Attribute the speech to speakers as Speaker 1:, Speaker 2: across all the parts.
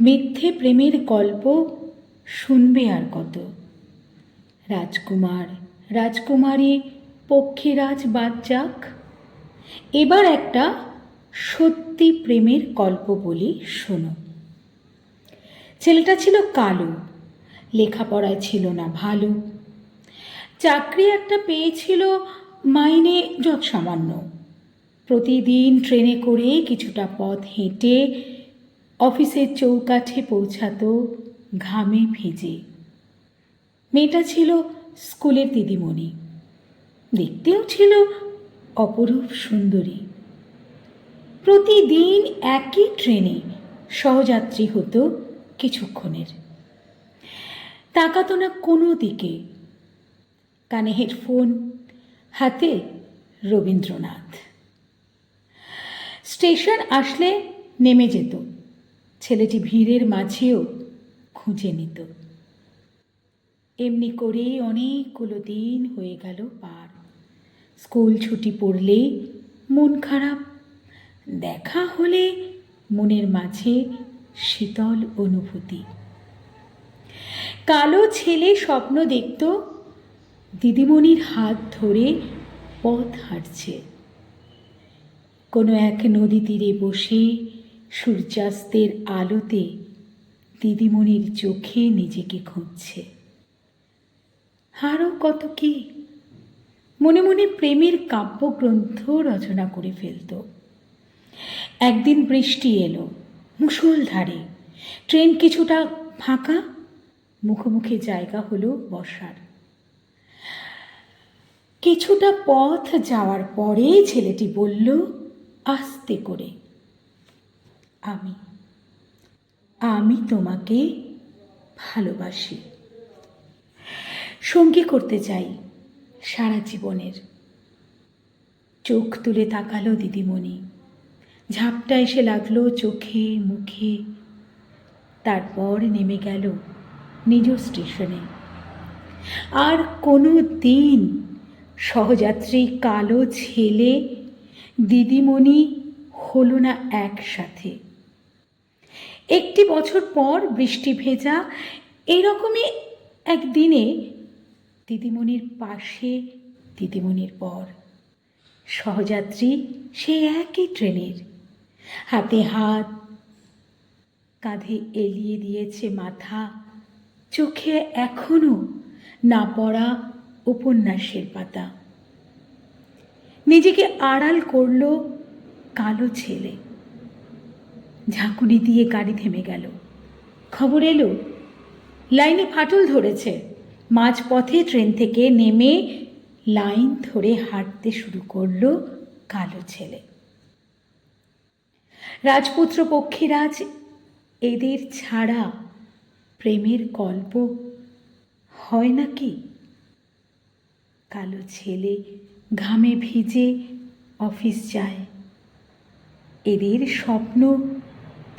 Speaker 1: মিথ্যে প্রেমের গল্প শুনবে আর কত? রাজকুমার, রাজকুমারী পক্ষীরাজ বাদ যাক। এবার একটা সত্যি প্রেমের গল্প বলি, শোনো। ছেলেটা ছিল কালো, লেখাপড়ায় ছিল না ভালো। চাকরি একটা পেয়েছিল মাইনে যৎ সামান্য প্রতিদিন ট্রেনে করে কিছুটা পথ হেঁটে অফিসের চৌকাঠে পৌঁছাতো ঘামে ভিজে। মেয়েটা ছিল স্কুলের দিদিমণি। দেখতেও ছিল অপরূপ সুন্দরী। প্রতিদিন একই ট্রেনে সহযাত্রী হতো কিছুক্ষণের। তাকাতো না কোনো দিকে। কানে হেডফোন, হাতে রবীন্দ্রনাথ। স্টেশন আসলে নেমে যেত। ছেলেটি ভিড়ের মাঝেও খুঁজে নিত। এমনি করেই অনেকগুলো দিন হয়ে গেল পার। স্কুল ছুটি পড়লেই মন খারাপ, দেখা হলে মনের মাঝে শীতল অনুভূতি। কালো ছেলে স্বপ্ন দেখত, দিদিমণির হাত ধরে পথ হাঁটছে। কোনো এক নদী তীরে বসে সূর্যাস্তের আলোতে দিদিমণির চোখে নিজেকে খুঁজছে। আরও কত কি? মনে মনে প্রেমের কাব্যগ্রন্থ রচনা করে ফেলত। একদিন বৃষ্টি এলো, মুষলধারে। ট্রেন কিছুটা ফাঁকা, মুখোমুখি জায়গা হলো বসার। কিছুটা পথ যাওয়ার পরে ছেলেটি বলল, আস্তে করে। আমি। আমি তোমাকে ভালোবাসি। সঙ্গী করতে চাই সারা জীবনের। চোখ তুলে তাকালো দিদিমণি। ঝাপটা এসে লাগল চোখে, মুখে। তারপর নেমে গেল নিজ স্টেশনে। আর কোনো দিন সহযাত্রী, কালো ছেলে, দিদিমণি হলো না একসাথে। একটি বছর পর বৃষ্টি ভেজা, এরকমই একদিনে দিদিমণির পাশে দিদিমণির পর। সহযাত্রী সে একই ট্রেনের। হাতে হাত কাঁধে এলিয়ে দিয়েছে মাথা, চোখে এখনও না পড়া উপন্যাসের পাতা। নিজেকে আড়াল করল কালো ছেলে। ঝাঁকুনি দিয়ে গাড়ি থেমে গেল। খবর এলো, লাইনে ফাটল ধরেছে। মাঝপথে ট্রেন থেকে নেমে লাইন ধরে হাঁটতে শুরু করল কালো ছেলে। রাজপুত্র পক্ষীরাজ এদের ছাড়া প্রেমের গল্প হয় নাকি কালো ছেলে ঘামে ভিজে অফিস যায়। এদের স্বপ্ন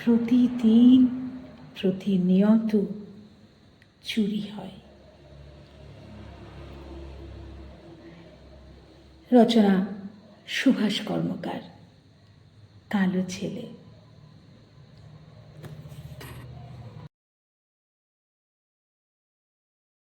Speaker 1: প্রতিদিন প্রতিনিয়ত চুরি হয়। রচনা সুভাষ কর্মকার কালো ছেলে।